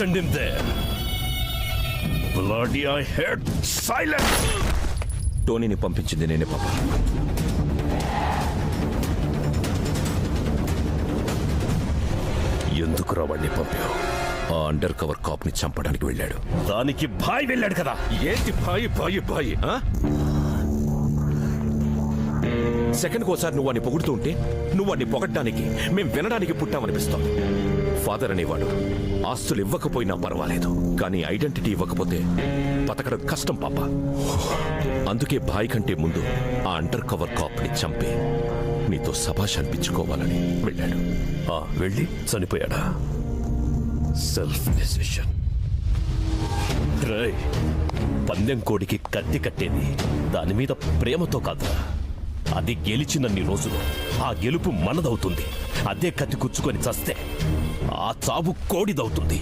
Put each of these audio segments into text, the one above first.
Send him there bloody I head silent టోనీని పంపించింది నేనే పాప. ఎందుకు రావాడిని పంపావు? ఆ అండర్ కవర్ కాప్ని చంపడానికి వెళ్ళాడు. దానికి బాయ్ వెళ్ళాడు కదా. ఏంటి బాయి బాయి బాయి సెకండ్ ఒకసారి నువ్వు వాడిని పొగుడుతూ ఉంటే నువ్వు వాడిని పొగడ్డానికి మేం వినడానికి పుట్టామనిపిస్తాం ఫాదర్ అనేవాడు. ఆస్తులు ఇవ్వకపోయినా పర్వాలేదు కానీ ఐడెంటిటీ ఇవ్వకపోతే బతకడం కష్టం పాప. అందుకే బాయ్ కంటే ముందు ఆ అండర్ కవర్ కాప్ని చంపి నీతో సభాష్ అనిపించుకోవాలని వెళ్ళాడు. ఆ వెళ్ళి చనిపోయాడా? సెల్ఫ్ డెసిషన్ పందెం కోడికి కత్తి కట్టేది దాని మీద ప్రేమతో కాదురా. అది గెలిచినన్ని రోజులు. ఆ గెలుపు మనదవుతుంది. అదే కత్తి కుచ్చుకొని చస్తే ఆ చావు కోడిదవుతుంది.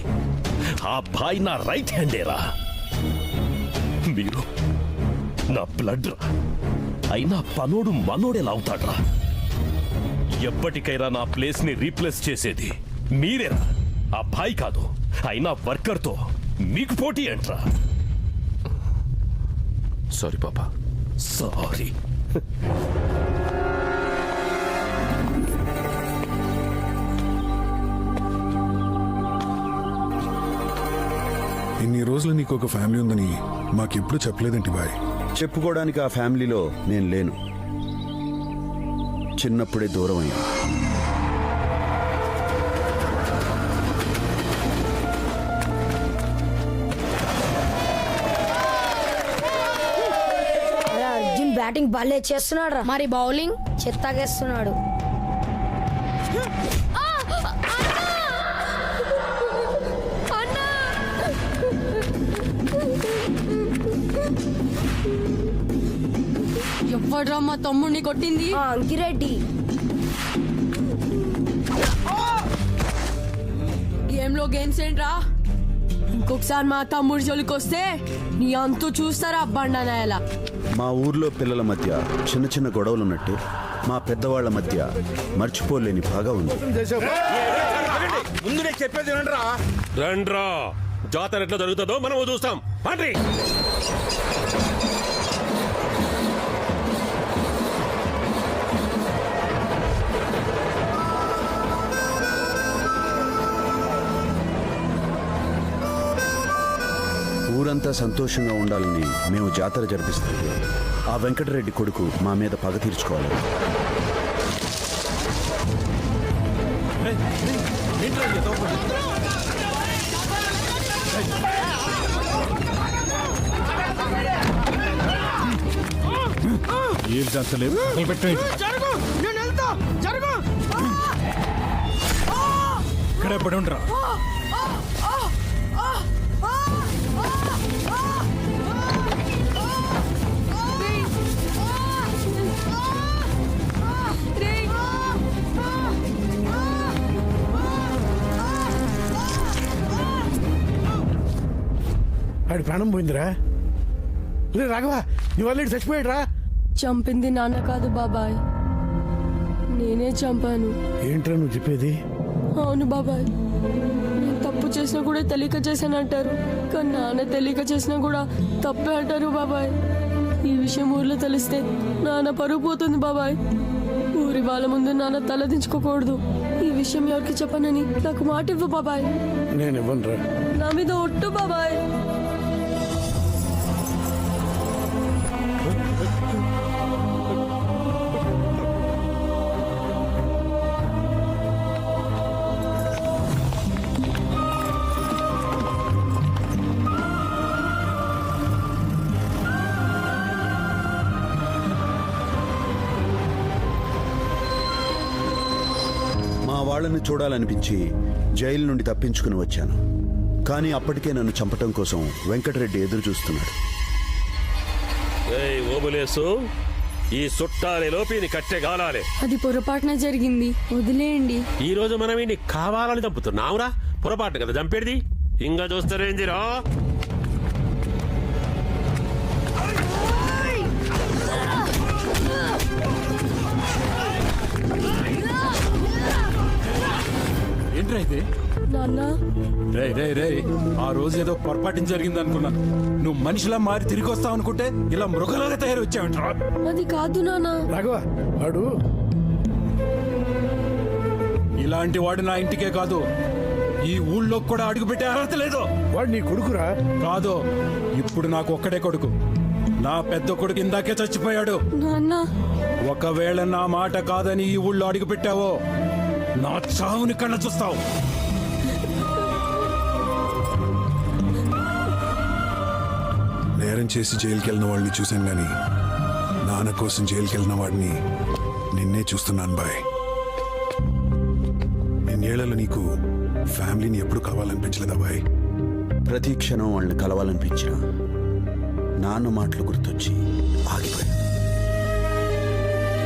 ఆ బాయ్ నా రైట్ హ్యాండేరా. మీరు నా బ్లడ్ రా అయినా పనోడు మనోడేలా అవుతాడ్రా ఎప్పటికైనా నా ప్లేస్ని రీప్లేస్ చేసేది మీరేరా. ఆ భాయ్ కాదు అయినా వర్కర్తో మీకు పోటీ ఏంట్రా. సారీ పాపా. సారీ. రోజులు నీకు ఒక ఫ్యామిలీ ఉందని మాకెప్పుడు చెప్పలేదేంటి బాయ్. చెప్పుకోవడానికి ఆ ఫ్యామిలీలో నేను లేను. చిన్నప్పుడే దూరం అయ్యాను అర్జున్ బ్యాటింగ్ భలే చేస్తున్నాడు రా మరి బౌలింగ్? చెత్తగేస్తున్నాడు ఎవడ్రా మా తమ్ముడిని కొట్టింది. ఆ అంకిరెడ్డి గేమ్లో గేమ్స్ ఏంట్రా? ఇంకొకసారి మా తమ్ముడి జోలికి వస్తే నీ అంతు చూస్తారా బండనాయలా మా ఊర్లో పిల్లల మధ్య చిన్న చిన్న గొడవలున్నట్టు మా పెద్దవాళ్ళ మధ్య మర్చిపోలేని బాగా ఉంది. ముందు నేను చెప్పేది వినండిరా. రండ్రా జాతర ఎట్లా జరుగుతుందో మనం చూస్తాం. పండ్రి! ఊరంతా సంతోషంగా ఉండాలని మేము జాతర జరిపిస్తాం. ఆ వెంకటరెడ్డి కొడుకు మా మీద పగ తీర్చుకోవాలి. ఏం పెట్టండి ఇక్కడే పడి ఉండరా ఆడి ప్రాణం పోయిందిరా. రే రాఘవ నీ వల్ల చచ్చిపోయాడు రా చంపింది నాన్న కాదు బాబాయ్. నేనే చంపాను. ఏంట్రా నువ్వు చెప్పేది? అవును బాబాయ్. నేను తప్పు చేసినా కూడా తెలియక చేశాను అంటారు. కానీ నాన్న తెలియక చేసినా కూడా తప్పే అంటారు బాబాయ్. ఈ విషయం ఊర్లో తెలిస్తే నాన్న పరుగు పోతుంది బాబాయ్. ఊరి వాళ్ళ ముందు నాన్న తలదించుకోకూడదు ఈ విషయం ఎవరికి చెప్పనని నాకు మాట ఇవ్వు బాబాయ్. నేను ఇవ్వను నా మీద ఒట్టు బాబాయ్. మా వాళ్ళని చూడాలనిపించి జైలు నుండి తప్పించుకుని వచ్చాను. కానీ అప్పటికే నన్ను చంపటం కోసం వెంకటరెడ్డి ఎదురు చూస్తున్నాడు ఏయ్ ఓబులేసు ఈ సుట్టాలి లోపిని కట్టె గాలాలే. అది పొరపాటున జరిగింది. వదిలేయండి. ఈ రోజు మనం ఈయన్ని కావాలని చంపుతున్నావురా పొరపాటు కదా చంపేది? ఇంకా చూస్తారేందిరా ఏంట్రా ఇది? నాన్న. రే రే రే ఆ రోజు ఏదో పొరపాటు జరిగింది అనుకున్నాను నువ్వు మనిషిలా మారి తిరిగి వస్తావు అనుకుంటే ఇలా మృగలాగా తయారు వచ్చావంటరా అది కాదు నాన్న. రాఘవ వాడు. ఇలాంటి వాడు నా ఇంటికే కాదు. ఈ ఊళ్ళో కూడా అడుగు పెట్టే అర్హత లేదు. వాడు నీ కొడుకురా? కాదు ఇప్పుడు నాకు ఒక్కడే కొడుకు. నా పెద్ద కొడుకు ఇందాకే చచ్చిపోయాడు. నాన్న. ఒకవేళ నా మాట కాదని ఈ ఊళ్ళో అడుగు పెట్టావో నా చావుని కళ్ళ చూస్తావు. నేరం చేసి జైలుకి వెళ్ళిన వాళ్ళని చూశాను కానీ నాన్న కోసం జైలుకి వెళ్ళిన వాడిని నిన్నే చూస్తున్నాను బాయ్. నిన్నేళ్ళలో నీకు ఫ్యామిలీని ఎప్పుడు కలవాలనిపించలేదా బాయ్? ప్రతి క్షణం వాళ్ళని కలవాలనిపించిన నాన్న మాటలు గుర్తొచ్చి ఆగిపోయా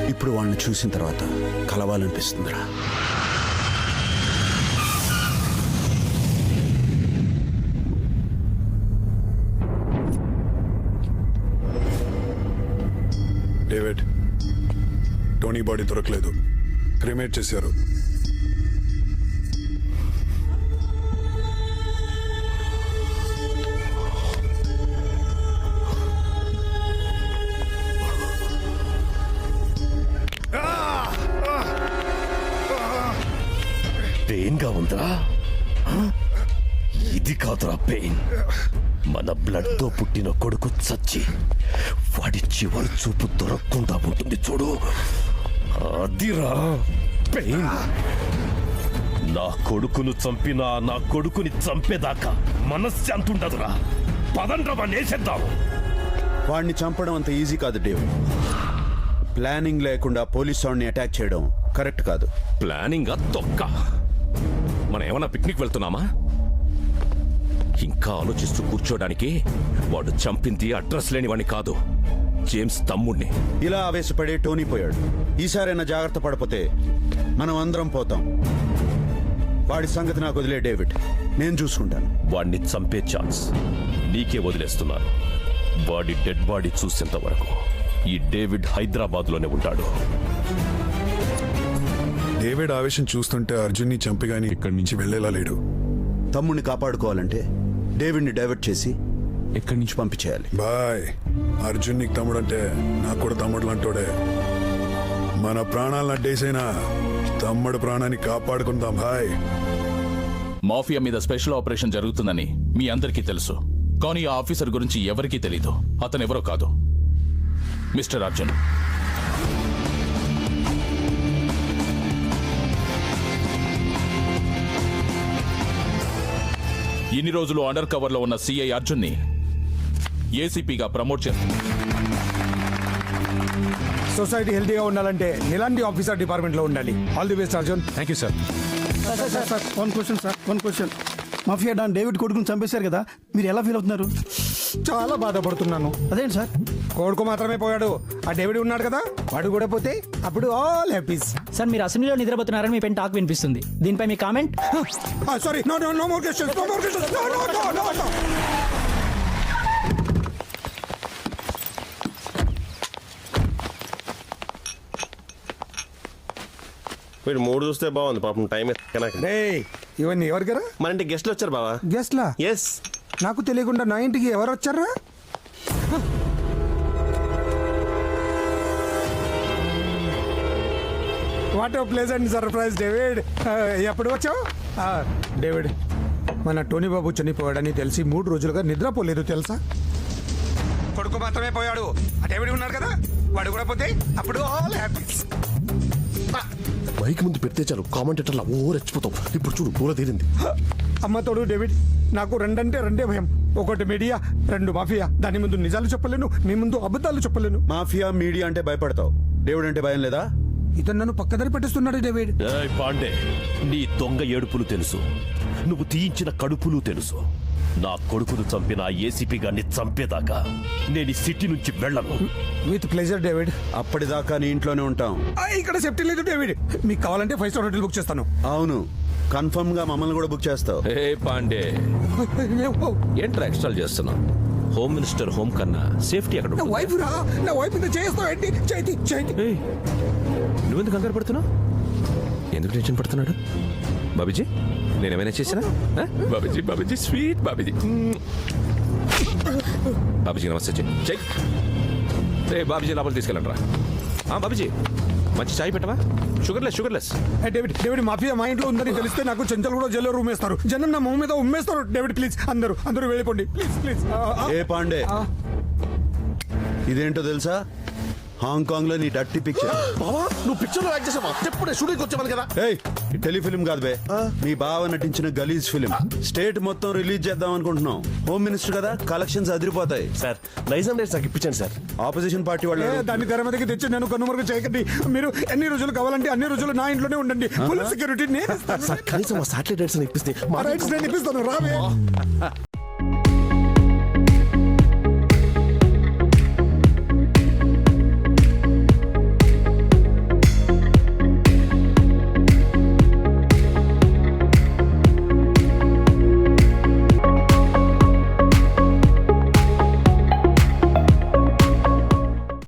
ఇప్పుడు వాళ్ళని చూసిన తర్వాత కలవాలనిపిస్తుందిరా. డేవిడ్ టోనీ బాడీ దొరకలేదు. క్రిమేట్ చేశారు. పెయిన్గా ఉందా? ఇది కాదురా పెయిన్. మన బ్లడ్తో పుట్టిన కొడుకు చచ్చి వాడి చివరి చూపు దొరకకుండా ఉంటుంది చూడు. అదిరా పెయిన్. నా కొడుకును చంపినా నా కొడుకుని చంపేదాకా మనశ్శాంతి ఉండదురా. పదండ్రమా నేసేద్దాం. వాడిని చంపడం అంత ఈజీ కాదు డేవిడ్ ప్లానింగ్ లేకుండా పోలీస్ వాడిని అటాక్ చేయడం కరెక్ట్ కాదు. ప్లానింగ్ తొక్క. మనం ఏమన్నా పిక్నిక్ వెళ్తున్నామా? ఇంకా ఆలోచిస్తూ కూర్చోడానికి వాడు చంపింది అడ్రస్ లేని వాడిని కాదు. జేమ్స్ తమ్ముణ్ణి. ఇలా ఆవేశపడి టోనీ పోయాడు. ఈసారైనా జాగ్రత్త పడపోతే మనం అందరం పోతాం. వాడి సంగతి నాకు వదిలే డేవిడ్. నేను చూసుకుంటాను. వాడిని చంపే ఛాన్స్. నీకే వదిలేస్తున్నాను. వాడి డెడ్ బాడీ చూసేంత వరకు ఈ డేవిడ్ హైదరాబాద్లోనే ఉంటాడు. డేవిడ్ ఆవేశం చూస్తుంటే అర్జున్ని చంపిగాని ఇక్కడి నుంచి వెళ్ళేలా లేడు. తమ్ముడిని కాపాడుకోవాలంటే డేవిడ్ని డైవర్ట్ చేసి ఇక్కడి నుంచి పంపించేయాలి? బాయ్ అర్జున్ నీకు తమ్ముడు అంటే నాకు కూడా తమ్ముడు అంటోడే మన ప్రాణాలను అడ్డేసైనా తమ్ముడు ప్రాణాన్ని కాపాడుకుందాం బాయ్. మాఫియా మీద స్పెషల్ ఆపరేషన్ జరుగుతుందని మీ అందరికీ తెలుసు. కానీ ఆ ఆఫీసర్ గురించి ఎవరికీ తెలీదు. అతను ఎవరో కాదు. మిస్టర్ అర్జున్. ఇన్ని రోజులు అండర్ కవర్లో ఉన్న సిఐ అర్జున్ని ఏసీపీగా ప్రమోట్ చేస్తుంది సొసైటీ హెల్తీగా ఉండాలంటే ఇలాంటి ఆఫీసర్ డిపార్ట్మెంట్లో ఉండాలి. All the best Arjun. Thank you sir sir sir one question sir one question mafia don David కొడుకుని చంపేశారు కదా మీరు ఎలా ఫీల్ అవుతున్నారు? చాలా బాధపడుతున్నాను. అదేంటి సార్? కొడుకు మాత్రమే పోయాడు. ఆ డేవిడ్ ఉన్నాడు కదా వాడు కూడా పోతే అప్పుడు ఆల్ హ్యాపీస్ సార్ మీరు అసెంబ్లీలో నిద్రపోతున్నారని మీ పెన్ టాక్ వినిపిస్తుంది. దీనిపై మీ comment? Sorry no no no more questions no more questions no no no no no వీడు మూడు చూస్తే బాగుంది పాపం టైం ఎక్కనాక రే ఇవన్నీ ఎవరి కదా మన ఇంటికి గెస్ట్లు వచ్చారు బావా? గెస్ట్లా ఎస్ నాకు తెలియకుండా నా ఇంటికి ఎవరు వచ్చారా? వాట్ ప్లేజెంట్ సర్ప్రైజ్ డేవిడ్ ఎప్పుడు వచ్చావు? ఆ, డేవిడ్ మన టోనీ బాబు చనిపోయాడని తెలిసి మూడు రోజులుగా నిద్రపోలేదు తెలుసా? కొడుకు మాత్రమే పోయాడు. ఆ డేవిడ్ ఉన్నాడు కదా? వాడు కూడా పోతే అప్పుడు ఆల్ హ్యాపీ మైక్ ముందు పెడితే చాలు కామెంటేటర్లు ఓ రెచ్చిపోతాం. ఇప్పుడు చూడు పూల తీరింది. అమ్మ తోడు డేవిడ్ నాకు రెండంటే రెండే భయం. ఒకటి మీడియా రెండు మాఫియా. దాని ముందు నిజాలు చెప్పలేను నీ ముందు అబద్ధాలు చెప్పలేను. మాఫియా మీడియా అంటే భయపడతావు. డేవిడ్ అంటే భయం లేదా? ఇతను నన్ను పక్కదారి పెట్టిస్తున్నాడు డేవిడ్. ఏయ్ పాండే నీ దొంగ ఏడుపులు తెలుసు. నువ్వు తీయించిన కడుపులు తెలుసు. నా కొడుకును చంపిన ఏసీపీ గారిని చంపేదాకా నేను ఈ సిటీ నుంచి వెళ్ళను. With pleasure David. అప్పటిదాకా నీ ఇంట్లోనే ఉంటాం. ఆ, ఇక్కడ సేఫ్టీ లేదు డేవిడ్. మీకు కావాలంటే ఫైవ్ స్టార్ హోటల్ బుక్ చేస్తాను. అవును. కన్ఫర్మ్గా మమ్మల్ని కూడా బుక్ చేస్తావు. ఏ పాండే. ఏంట్రా ఎక్స్ట్రాల్ చేస్తున్నావు? హోమ్ మినిస్టర్ హోమ్ కన్నా సేఫ్టీ అక్కడ నా. వైఫ్ రా నా వైఫ్ మీద చేస్తావు ఏంటి? చేతి చేతి నువ్వెందుకు కంగారు పడుతున్నావు? ఎందుకు టెన్షన్ పడుతున్నాడు? బాబుజీ నేనేమైనా చేసినా ఆ? బాబుజీ బాబుజీ స్వీట్ బాబుజీ. మ్మ్. బాబుజీ నమస్తే చెయ్యి చెయ్యి రే బాబుజీ లోపల తీసుకెళ్ళండి రా ఆ, బాబుజీ. మంచి చాయ్ పెట్టవా? Sugarless sugarless. David David mafia మా ఇంట్లో ఉందని తెలిస్తే నాకు చెంచల్ కూడా జైల్లో రూమ్ వేస్తారు జనం నా మొహం మీద ఉమ్మేస్తారు. డేవిడ్ ప్లీజ్ అందరూ అందరూ వెళ్ళిపోండి. Please please. ఏ పాండే. ఇదేంటో తెలుసా? హాంకాంగ్లో నీ డట్టి పిక్చర్ బావా నువ్వు పిక్చర్లో యాక్ట్ చేసావా? చెప్పుడే షూటింగ్ వచ్చామని కదా. ఏయ్ టెలిఫిలిం కాదు బే మీ బావ నటించిన గలీజ్ ఫిలిం. స్టేట్ మొత్తం రిలీజ్ చేద్దాం అనుకుంటున్నాం. హోమ్ మినిస్టర్ కదా కలెక్షన్స్ అదిరిపోతాయి. సార్ నైజాం డేట్స్ నాకు ఇప్పించండి సార్. ఆపోజిషన్ పార్టీ వాళ్ళు దాన్ని తెర మీదకి తెచ్చి నేను కన్నుమరుగు చేయకండి. మీరు ఎన్ని రోజులు కావాలంటే అన్ని రోజులు నా ఇంట్లోనే ఉండండి. ఫుల్ సెక్యూరిటీ కనీసం మా సాటిలైట్ డేట్స్ ఇప్పిస్తే ఆ రైట్స్ నేను ఇప్పిస్తాను. రావే.